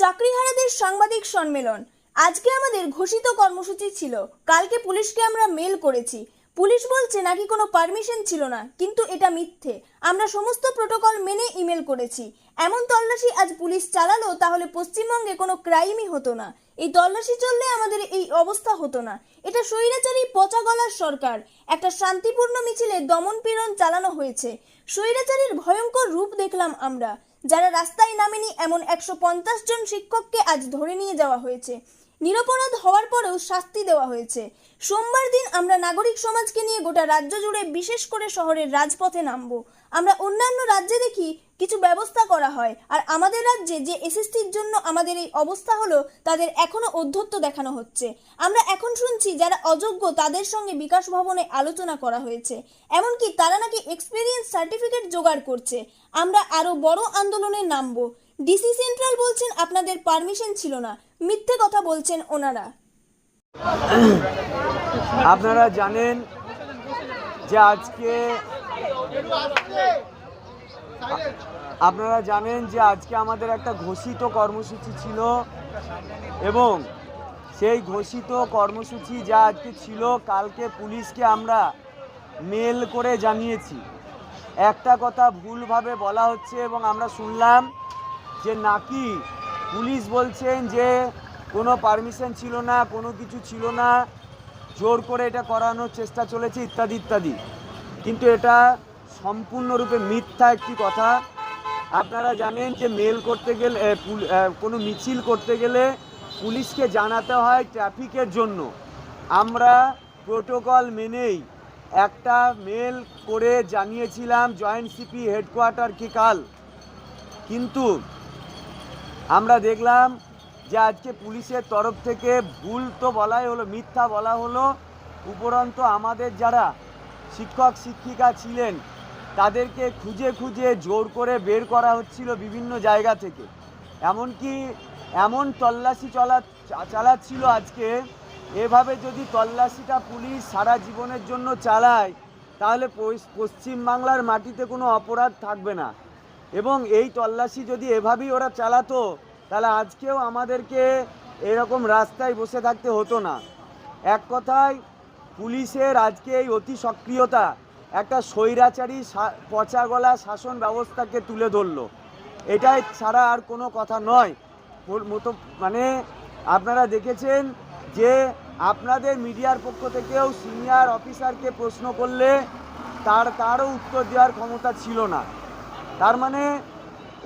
চাকরিহারাদের সাংবাদিক সম্মেলন। আজকে আমাদের ঘোষিত কর্মসূচি ছিল। কালকে পুলিশকে আমরা মেল করেছি। পুলিশ বলছে নাকি কোনো পারমিশন ছিল না, কিন্তু এটা মিথ্যে। আমরা সমস্ত প্রোটোকল মেনে ইমেল করেছি। এমন তল্লাশি আজ পুলিশ চালালো, তাহলে পশ্চিমবঙ্গে কোনো ক্রাইমই হতো না। এই তল্লাশি চললে আমাদের এই অবস্থা হতো না। এটা স্বৈরাচারী পচা গলার সরকার। একটা শান্তিপূর্ণ মিছিলে দমন পীড়ন চালানো হয়েছে। স্বৈরাচারীর ভয়ঙ্কর রূপ দেখলাম আমরা। যারা রাস্তায় নামেনি এমন একশো পঞ্চাশ জন শিক্ষককে আজ ধরে নিয়ে যাওয়া হয়েছে। নিরপরাধ হওয়ার পরেও শাস্তি দেওয়া হয়েছে। সোমবার দিন আমরা নাগরিক সমাজকে নিয়ে গোটা রাজ্য জুড়ে বিশেষ করে শহরের রাজপথে নামবো। আমরা অন্যান্য রাজ্যে দেখি কিছু ব্যবস্থা করা হয়। আর আমাদের রাজ্যে যে এসএসটির জন্য আমাদের এই অবস্থা হলো, তাদের এখনও অধ্যত্ত দেখানো হচ্ছে। আমরা এখন শুনছি যারা অযোগ্য তাদের সঙ্গে বিকাশ ভবনে আলোচনা করা হয়েছে। এমনকি তারা নাকি এক্সপিরিয়েন্স সার্টিফিকেট জোগাড় করছে। আমরা আরও বড় আন্দোলনে নামবো। ডিসি সেন্ট্রাল বলছেন আপনাদের পারমিশন ছিল না। মিথ্যে কথা বলছেন ওনারা। আপনারা জানেন যে আজকে আপনারা জানেন যে আজকে আমাদের একটা ঘোষিত কর্মসূচি ছিল এবং সেই ঘোষিত কর্মসূচি যা আজকে ছিল, কালকে পুলিশকে আমরা মেল করে জানিয়েছি। একটা কথা ভুলভাবে বলা হচ্ছে এবং আমরা শুনলাম যে নাকি পুলিশ বলছেন যে কোনো পারমিশন ছিল না, কোনো কিছু ছিল না, জোর করে এটা করানোর চেষ্টা চলেছে, ইত্যাদি ইত্যাদি। কিন্তু এটা সম্পূর্ণরূপে মিথ্যা একটি কথা। আপনারা জানেন যে মেল করতে গেলে কোনো মিছিল করতে গেলে পুলিশকে জানাতে হয় ট্রাফিকের জন্য। আমরা প্রোটোকল মেনেই একটা মেল করে জানিয়েছিলাম, জয়েন্ট সিপি হেডকোয়ার্টারকে কাল। কিন্তু আমরা দেখলাম যে আজকে পুলিশের তরফ থেকে ভুল তো বলাই হলো, মিথ্যা বলা হলো। উপরন্ত আমাদের যারা শিক্ষক, শিক্ষিকা ছিলেন, তাদেরকে খুঁজে খুঁজে জোর করে বের করা হচ্ছিল বিভিন্ন জায়গা থেকে। এমনকি এমন তল্লাশি চলা, চালাচ্ছিল আজকে। এভাবে যদি তল্লাশিটা পুলিশ সারা জীবনের জন্য চালায়, তাহলে পশ্চিমবাংলার মাটিতে কোনো অপরাধ থাকবে না। এবং এই তল্লাশি যদি এভাবেই ওরা চালাতো, তাহলে আজকেও আমাদেরকে এরকম রাস্তায় বসে থাকতে হতো না। এক কথায়, পুলিশের আজকে এই অতি সক্রিয়তা একটা স্বৈরাচারী পচা গলা শাসন ব্যবস্থাকে তুলে ধরলো। এটাই ছাড়া আর কোনো কথা নয়। মতো মানে আপনারা দেখেছেন যে আপনাদের মিডিয়ার পক্ষ থেকেও সিনিয়র অফিসারকে প্রশ্ন করলে তার, তারও উত্তর দেওয়ার ক্ষমতা ছিল না। তার মানে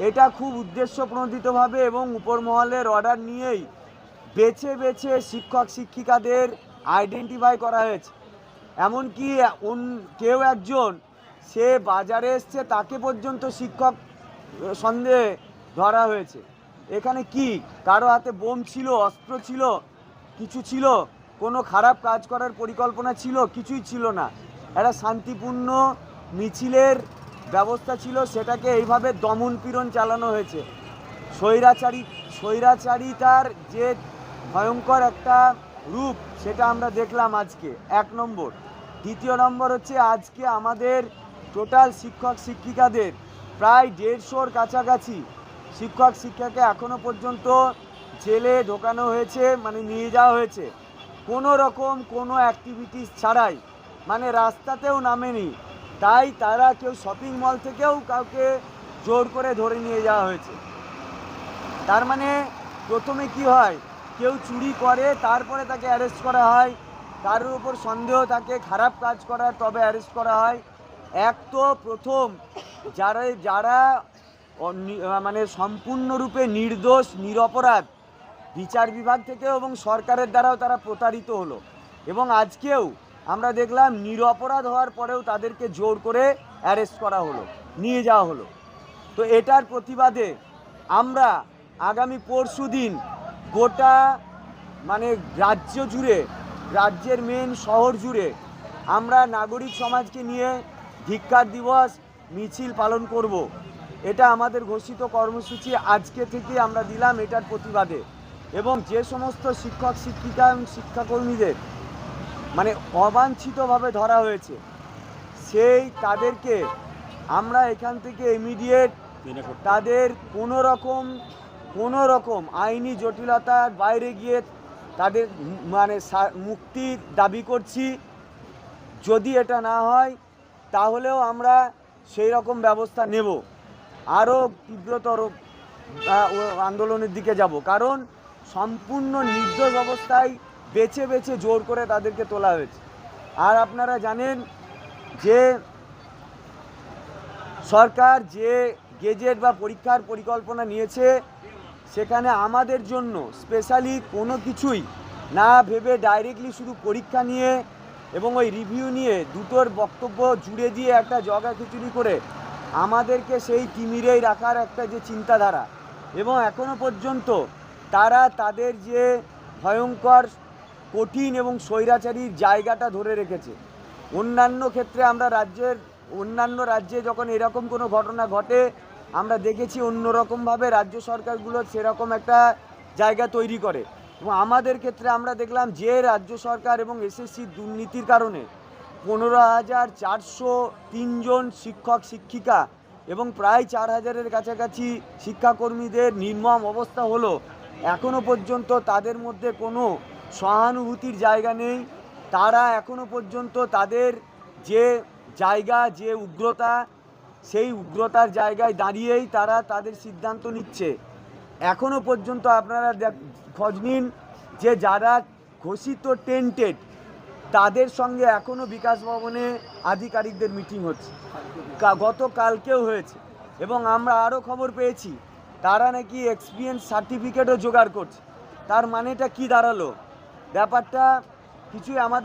এটা খুব উদ্দেশ্য প্রণোদিতভাবে এবং উপর মহলের অর্ডার নিয়েই বেছে বেছে শিক্ষক শিক্ষিকাদের আইডেন্টিফাই করা হয়েছে। এমনকি কেউ একজন সে বাজারে এসছে, তাকে পর্যন্ত শিক্ষক সন্দেহে ধরা হয়েছে। এখানে কি? কারও হাতে বোম ছিল, অস্ত্র ছিল, কিছু ছিল? কোনো খারাপ কাজ করার পরিকল্পনা ছিল? কিছুই ছিল না। একটা শান্তিপূর্ণ মিছিলের ব্যবস্থা ছিল সেটাকে এইভাবে দমন পীড়ন চালানো হয়েছে। স্বৈরাচারী, স্বৈরাচারিতার যে ভয়ঙ্কর একটা রূপ, সেটা আমরা দেখলাম আজকে। এক নম্বর। দ্বিতীয় নম্বর হচ্ছে আজকে আমাদের টোটাল শিক্ষক শিক্ষিকাদের প্রায় দেড়শোর কাছাকাছি শিক্ষক শিক্ষাকে এখনও পর্যন্ত জেলে ঢোকানো হয়েছে মানে নিয়ে যাওয়া হয়েছে। কোনো রকম কোনো অ্যাক্টিভিটিস ছাড়াই মানে রাস্তাতেও নামেনি। তাই তারা কেউ শপিং মল থেকেও কাউকে জোর করে ধরে নিয়ে যাওয়া হয়েছে। তার মানে প্রথমে কি হয়, কেউ চুরি করে, তারপরে তাকে অ্যারেস্ট করা হয়। কারোর উপর সন্দেহ থাকে, খারাপ কাজ করার তবে অ্যারেস্ট করা হয়। এক তো প্রথম যারা যারা মানে সম্পূর্ণরূপে নির্দোষ, নিরপরাধ, বিচার বিভাগ থেকে এবং সরকারের দ্বারাও তারা প্রতারিত হলো। এবং আজকেও আমরা দেখলাম নিরপরাধ হওয়ার পরেও তাদেরকে জোর করে অ্যারেস্ট করা হলো, নিয়ে যাওয়া হলো তো এটার প্রতিবাদে আমরা আগামী পরশু দিন গোটা মানে রাজ্য জুড়ে, রাজ্যের মেন শহর জুড়ে আমরা নাগরিক সমাজকে নিয়ে ধিক্কার দিবস, মিছিল পালন করব। এটা আমাদের ঘোষিত কর্মসূচি আজকে থেকে আমরা দিলাম এটার প্রতিবাদে এবং যে সমস্ত শিক্ষক, শিক্ষিকা এবং শিক্ষাকর্মীদের মানে অবাঞ্ছিতভাবে ধরা হয়েছে। সেই তাদেরকে আমরা এখান থেকে ইমিডিয়েট তাদের কোনো রকম কোনো রকম আইনি জটিলতার বাইরে গিয়ে তাদের মানে মুক্তির দাবি করছি। যদি এটা না হয় তাহলেও আমরা সেই রকম ব্যবস্থা নেব। আরও তীব্রতর আন্দোলনের দিকে যাব। কারণ সম্পূর্ণ নির্দোষ অবস্থায় বেছে বেছে জোর করে তাদেরকে তোলা হয়েছে। আর আপনারা জানেন যে সরকার যে গেজেট বা পরীক্ষার পরিকল্পনা নিয়েছে, সেখানে আমাদের জন্য স্পেশালি কোনো কিছুই না ভেবে ডাইরেক্টলি শুধু পরীক্ষা নিয়ে এবং ওই রিভিউ নিয়ে দুটোর বক্তব্য জুড়ে দিয়ে একটা জগা খিচুড়ি করে আমাদেরকে সেই তিমিরেই রাখার একটা যে চিন্তাধারা। এবং এখনও পর্যন্ত তারা তাদের যে ভয়ঙ্কর কঠিন এবং স্বৈরাচারীর জায়গাটা ধরে রেখেছে। অন্যান্য ক্ষেত্রে আমরা রাজ্যের, অন্যান্য রাজ্যে যখন এরকম কোনো ঘটনা ঘটে, আমরা দেখেছি অন্যরকমভাবে রাজ্য সরকারগুলো সেরকম একটা জায়গা তৈরি করে। এবং আমাদের ক্ষেত্রে আমরা দেখলাম যে রাজ্য সরকার এবং এসএসসির দুর্নীতির কারণে পনেরো হাজার চারশো তিনজন শিক্ষক, শিক্ষিকা এবং প্রায় চার হাজারের কাছাকাছি শিক্ষাকর্মীদের নির্মম অবস্থা হলো। এখনও পর্যন্ত তাদের মধ্যে কোনো সহানুভূতির জায়গা নেই। তারা এখনও পর্যন্ত তাদের যে জায়গা, যে উগ্রতা, সেই উগ্রতার জায়গায় দাঁড়িয়েই তারা তাদের সিদ্ধান্ত নিচ্ছে। এখনও পর্যন্ত আপনারা খোঁজ নিন যে যারা ঘোষিত টেন্টেড, তাদের সঙ্গে এখনও বিকাশ ভবনে আধিকারিকদের মিটিং হচ্ছে। গতকালকেও হয়েছে। এবং আমরা আরও খবর পেয়েছি, তারা নাকি এক্সপিরিয়েন্স সার্টিফিকেটও জোগাড় করছে। তার মানেটা কি দাঁড়াল? ব্যাপারটা কিছুই আমাদের